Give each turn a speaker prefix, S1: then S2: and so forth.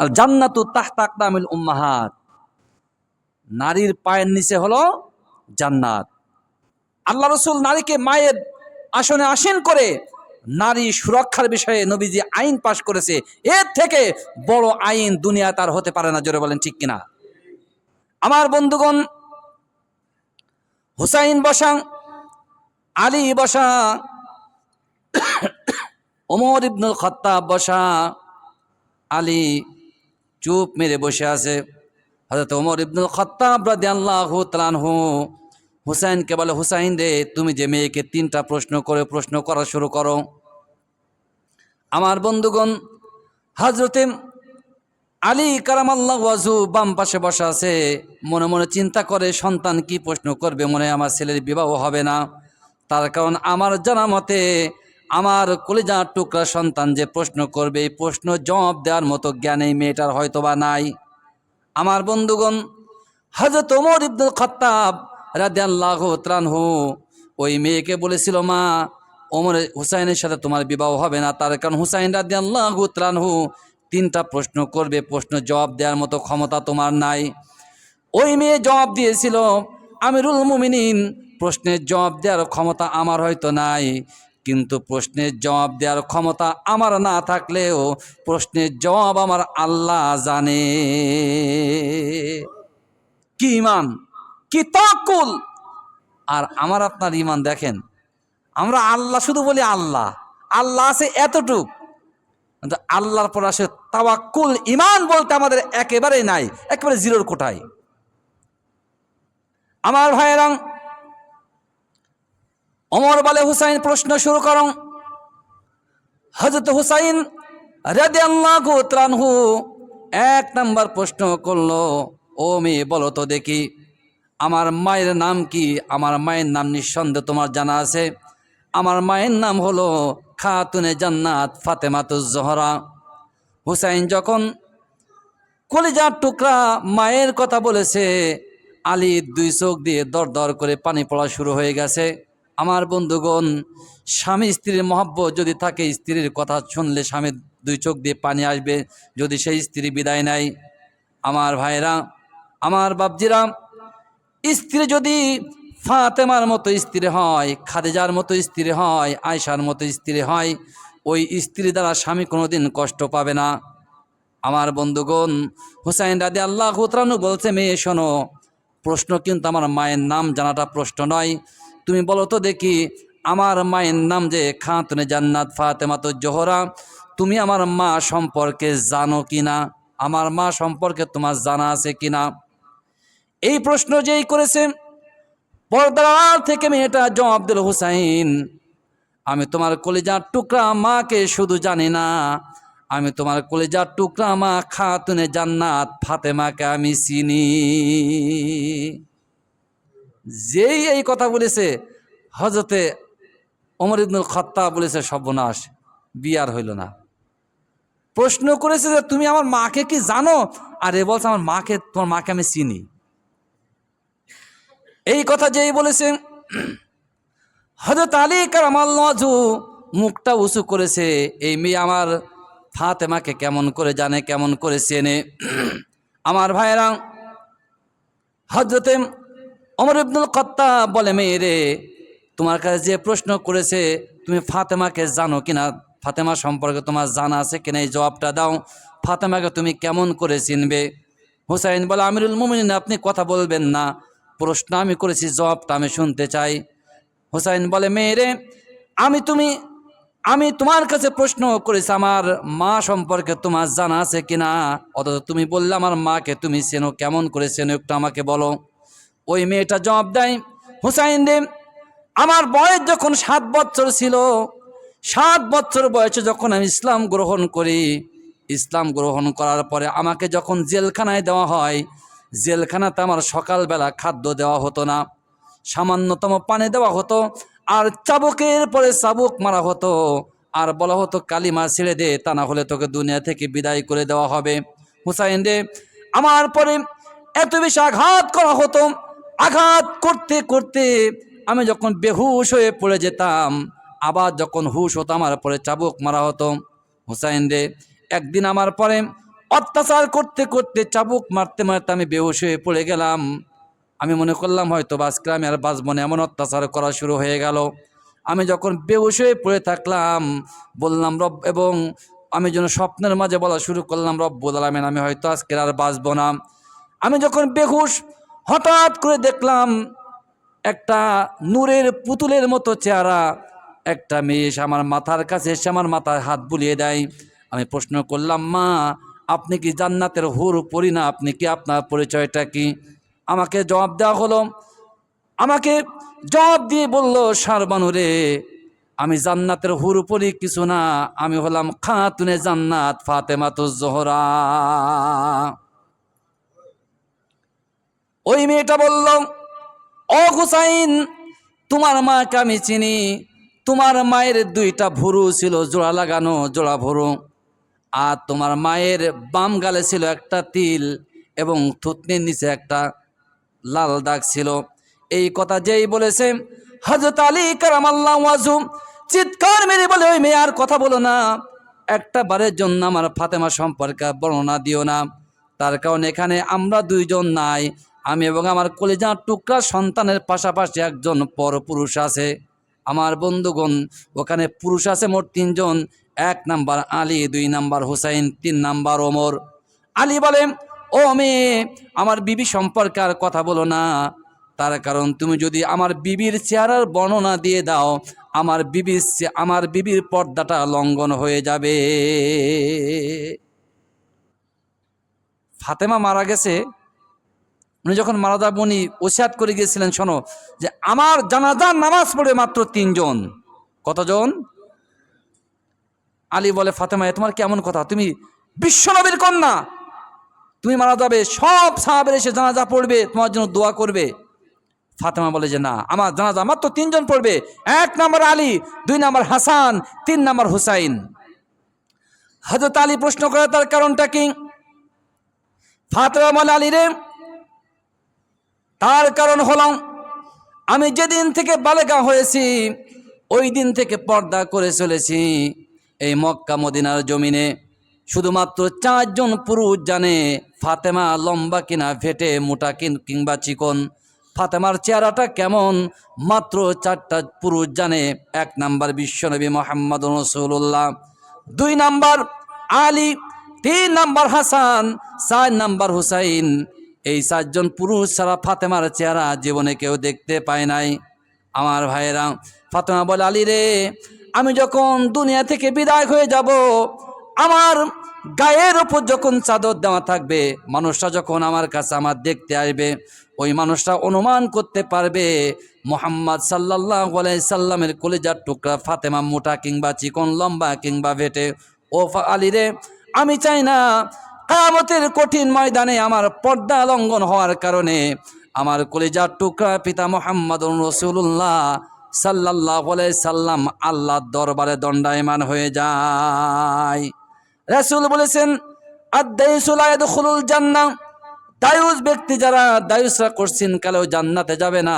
S1: আর জান্নাতু তাহতাকদামিল উম্মাহাত। নারীর পায়ের নিচে হলো জান্নাত। আল্লাহ রসুল নারীকে মায়ের আসনে আসীন করে নারী সুরক্ষার বিষয়ে নবীজি আইন পাশ করেছে। এর থেকে বড় আইন দুনিয়া তার হতে পারে না, জোরে বলেন ঠিক কিনা? আমার বন্ধুগণ, হুসাইন বসা, আলী বসা ওমর ইবনুল খত্তাব বসা আলী চুপ মেরে বসে আছে। হজরত ওমর ইবনুল খত্তাব রাদি আল্লাহ তালানহু হুসাইনকে বলে, হুসাইন রে, তুমি যে মেয়েকে তিনটা প্রশ্ন করে প্রশ্ন করা শুরু করো। আমার বন্ধুগণ হজরতে আলী কারামাল্লাহ ওয়াজু বাম পাশে বসা আছে। মনে মনে চিন্তা করে, সন্তান কি প্রশ্ন করবে? মনে আমার ছেলের বিবাহ হবে না। তার কারণ আমার জানা মতে আমার কলিজার টুকরা সন্তান যে প্রশ্ন করবে, এই প্রশ্ন জবাব দেওয়ার মতো জ্ঞান এই মেয়েটার হয়তো বা নাই। আমার বন্ধুগণ হজরত ওমর ইবদুল খত্তাব রাদিয়াল্লাহু ত্রানহু ওই মেয়েকে বলেছিল, মা, ওমর হুসাইনের সাথে তোমার বিবাহ হবে না। তার কারণ হুসাইন রাদিয়াল্লাহু ত্রানহু তিনটা প্রশ্ন করবে, প্রশ্ন জবাব দেওয়ার মতো ক্ষমতা তোমার নাই। ওই মেয়ে জবাব দিয়েছিল, আমিরুল মুমিনিন, প্রশ্নের জবাব দেওয়ার ক্ষমতা আমার হয়তো নাই। কিন্তু প্রশ্নের জবাব দেওয়ার ক্ষমতা আমার না থাকলেও প্রশ্নের জবাব আমার আল্লাহ জানে। কি ইমান? কি তাকুল আর আমার আপনার ইমান দেখেন, আমরা আল্লাহ শুধু বলি আল্লাহ আল্লাহ আছে এতটুক। কিন্তু আল্লাহর পর আসে তাওয়াক্কুল, ইমান বলতে আমাদের একেবারেই নাই, একেবারে জিরোর কোঠায়। আমার ভাইয়েরাং অমর বলে হুসাইন প্রশ্ন শুরু করং। হজরত হুসাইন রেদে আল্লাহ এক নম্বর প্রশ্ন করল, ও মেয়ে, বলো তো দেখি, আমার মায়ের নাম কি? আমার মায়ের নাম নিঃসন্দেহ তোমার জানা আছে। আমার মায়ের নাম হলো খাতুনে জান্নাত ফাতেমাতুজ জহরা। হুসাইন যখন কলিজার টুকরা মায়ের কথা বলেছে আলী দুই চোখ দিয়ে দর দর করে পানি পড়া শুরু হয়ে গেছে। আমার বন্ধুগণ, স্বামী স্ত্রীর মহব্বত যদি থাকে, স্ত্রীর কথা শুনলে স্বামীর দুই চোখ দিয়ে পানি আসবে। যদি সেই স্ত্রী বিদায় নেয়, আমার ভাইরা আমার বাবজিরা স্ত্রী যদি ফাতেমার মতো স্ত্রী হয়, খাদিজার মতো স্ত্রী হয় আয়সার মতো স্ত্রী হয়, ওই স্ত্রী দ্বারা স্বামী কোনোদিন কষ্ট পাবে না। আমার বন্ধুগণ, হুসাইন রাদি আল্লাহ হুতরানু বলছে, মেয়ে, শোনো, প্রশ্ন কিন্তু আমার মায়ের নাম জানাটা প্রশ্ন নয়। তুমি বলো তো দেখি, আমার মায়ের নাম যে খাতুনে জান্নাত ফাতেমা তো জোহরা, তুমি আমার মা সম্পর্কে জানো কি না আমার মা সম্পর্কে তোমার জানা আছে কি না এই প্রশ্ন যেই করেছে, পর্দার থেকে মেয়েটা জবাব দিল হুসাইন, আমি তোমার কলিজার টুকরা মাকে শুধু জানি না, আমি তোমার কলিজার টুকরা মা খাতুনে জান্নাত ফাতেমাকে আমি চিনি। যেই এই কথা বলেছে হজরতে অমর ইবনুল খত্তা বলেছে, সর্বনাশ, বিয়ার হইল না। প্রশ্ন করেছে যে, তুমি আমার মাকে কি জানো? আর এ বলছে, আমার মাকে, তোমার মাকে আমি চিনি। এই কথা যেই বলেছে হজরত আলী কারামাল্লাজু মুখটা উঁচু করেছে, এই মেয়ে আমার ফাতেমাকে কেমন করে জানে, কেমন করে চেনে? আমার ভাইয়েরা হজরতে অমর ইবনুল কত্তা বলে মেয়ে রে তোমার কাছে যে প্রশ্ন করেছে, তুমি ফাতেমাকে জানো কিনা ফাতেমা সম্পর্কে তোমার জানা আছে কিনা এই জবাবটা দাও। ফাতেমাকে তুমি কেমন করে চিনবে? হুসাইন বলে, আমিরুল মুমিন আপনি কথা বলবেন না। প্রশ্ন আমি করেছি, জবাবটা আমি শুনতে চাই। হুসাইন বলে, মেয়েরে, আমি তুমি, আমি তোমার কাছে প্রশ্ন করেছি, আমার মা সম্পর্কে তোমার জানা আছে কিনা অথচ তুমি বললে, আমার মাকে তুমি চেনো, কেমন করে চেনো, একটু আমাকে বলো। ওই মেয়েটা জবাব দেয়, হুসাইন রে, আমার বয়স যখন সাত বছর ছিল, সাত বছর বয়সে যখন আমি ইসলাম গ্রহণ করি, ইসলাম গ্রহণ করার পরে আমাকে যখন জেলখানায় দেওয়া হয়, জেলখানাতে আমার সকালবেলা খাদ্য দেওয়া হতো না, সামান্যতম পানি দেওয়া হতো, আর চাবুকের পরে চাবুক মারা হতো, আর বলা হতো, কালিমা ছেড়ে দে, তা না হলে তোকে দুনিয়া থেকে বিদায় করে দেওয়া হবে। হুসাইন রে, আমার পরে এত বেশি আঘাত করা হতো আঘাত করতে করতে আমি যখন বেহুশ হয়ে পড়ে যেতাম, আবার যখন হুশ হতো, আমার পরে চাবুক মারা হতো। হুসাইন রে, একদিন আমার পরে অত্যাচার করতে করতে চাবুক মারতে মারতে আমি বেহুশ হয়ে পড়ে গেলাম। আমি মনে করলাম, হয়তো বাসকে আমি আর বাঁচবো না, এমন অত্যাচার করা শুরু হয়ে গেল। আমি যখন বেহুশ হয়ে পড়ে থাকলাম, বললাম, রব এবং আমি যেন স্বপ্নের মাঝে বলা শুরু করলাম, রব্বুল আলমেন, আমি হয়তো আজকে আর বাঁচবো না। আমি যখন বেহুশ হঠাৎ করে দেখলাম একটা নূরের পুতুলের মতো চেহারা। একটা মেয়ে এসে আমার মাথার কাছে এসে আমার মাথায় হাত বুলিয়ে দেয়। আমি প্রশ্ন করলাম, মা, আপনি কি জান্নাতের হুর পড়ি না? আপনি কি আপনার পরিচয়টা কি? আমাকে জবাব দেওয়া হলো। আমাকে জবাব দিয়ে বলল সারবানুরে আমি জান্নাতের হুর পড়ি কিছু না। আমি হলাম খাতুনে জান্নাত ফাতেমাতুজ জোহরা। ওই মেয়েটা বলল, ও হুসাইন, তোমার মাকে আমি চিনি। তোমার মায়ের দুইটা ভুরু ছিল জোড়া লাগানো, জোড়া ভুরু। আর তোমার মায়ের বাম গালে ছিল একটা তিল এবং থুতনির নিচে একটা লাল দাগ ছিল। এই কথা যেই বলেছে হজরত আলী কারামাল্লাহ ওয়াজু চিৎকার মেরে বলে, ওই মেয়ে আর কথা বলো না। একটা বারের জন্য আমার ফাতেমা সম্পর্কে বর্ণনা দিও না। তার কারণ এখানে আমরা দুইজন নাই। আমি এবং আমার কলেজার টুকরা সন্তানের পাশাপাশি একজন পরপুরুষ আছে। আমার বন্ধুগণ, ওখানে পুরুষ আছে মোট তিনজন। এক নাম্বার আলী, দুই নাম্বার হুসাইন, তিন নাম্বার ওমর। আলী বলে, ও মেয়ে, আমার বিবি সম্পর্কে আর কথা বলো না। তার কারণ তুমি যদি আমার বিবির চেহারার বর্ণনা দিয়ে দাও, আমার বিবির আমার বিবির পর্দাটা লঙ্ঘন হয়ে যাবে। ফাতেমা মারা গেছে। উনি যখন মারা বনি ওসিয়াত করে গিয়েছিলেন, শোনো, যে আমার জানাজার নামাজ পড়ে মাত্র তিনজন। কতজন? আলী বলে, ফাতেমা, এ তোমার কেমন কথা? তুমি বিশ্বনবীর কন্যা। তুমি মারা যাবে, সব সাহাবের এসে জানাজা পড়বে, তোমার জন্য দোয়া করবে। ফাতেমা বলে যে, না, আমার জানাজা মাত্র তিনজন পড়বে। এক নাম্বার আলী, দুই নাম্বার হাসান, তিন নাম্বার হুসাইন। হজরত আলী প্রশ্ন করে, তার কারণটা কি? ফাতেমা বলে, আলী রে তার কারণ হল আমি যেদিন থেকে বালেগা হয়েছি, ওই দিন থেকে পর্দা করে চলেছি। এই মক্কা মদিনার জমিনে শুধুমাত্র চারজন পুরুষ জানে, ফাতেমা লম্বা কিনা, ফেটে, মোটা কিংবা চিকন। ফাতেমার চেহারাটা কেমন, মাত্র চারটা পুরুষ জানে। এক নাম্বার বিশ্বনবী মোহাম্মদ রসুল্লাহ দুই নাম্বার আলী, তিন নাম্বার হাসান, চার নাম্বার হুসাইন এই চারজন পুরুষ ছাড়া ফাতেমার চেহারা জীবনে কেউ দেখতে পায় নাই। আমার ভাইয়েরা, ফাতেমা বলে, আলী রে, আমি যখন দুনিয়া থেকে বিদায় হয়ে যাব, আমার গায়ের ওপর যখন চাদর দেওয়া থাকবে, মানুষটা যখন আমার কাছে আমার দেখতে আসবে, ওই মানুষটা অনুমান করতে পারবে, মোহাম্মদ সাল্লাহ সাল্লামের কলেজার টুকরা ফাতেমা মোটা কিংবা চিকন, লম্বা কিংবা ভেটে ও আলী রে, আমি চাই না কামতের কঠিন ময়দানে আমার পর্দা লঙ্ঘন হওয়ার কারণে আমার কলেজার টুকরা পিতা মোহাম্মদ রসুল্লাহ সাল্লাহ সাল্লাম আল্লাহর দরবারে দণ্ডায়মান হয়ে যায়। রাসূল বলেছেন জান্নাহ। দায়ুস ব্যক্তি যারা দায়ুসরা করছেন, কালেও জান্নাতে যাবে না।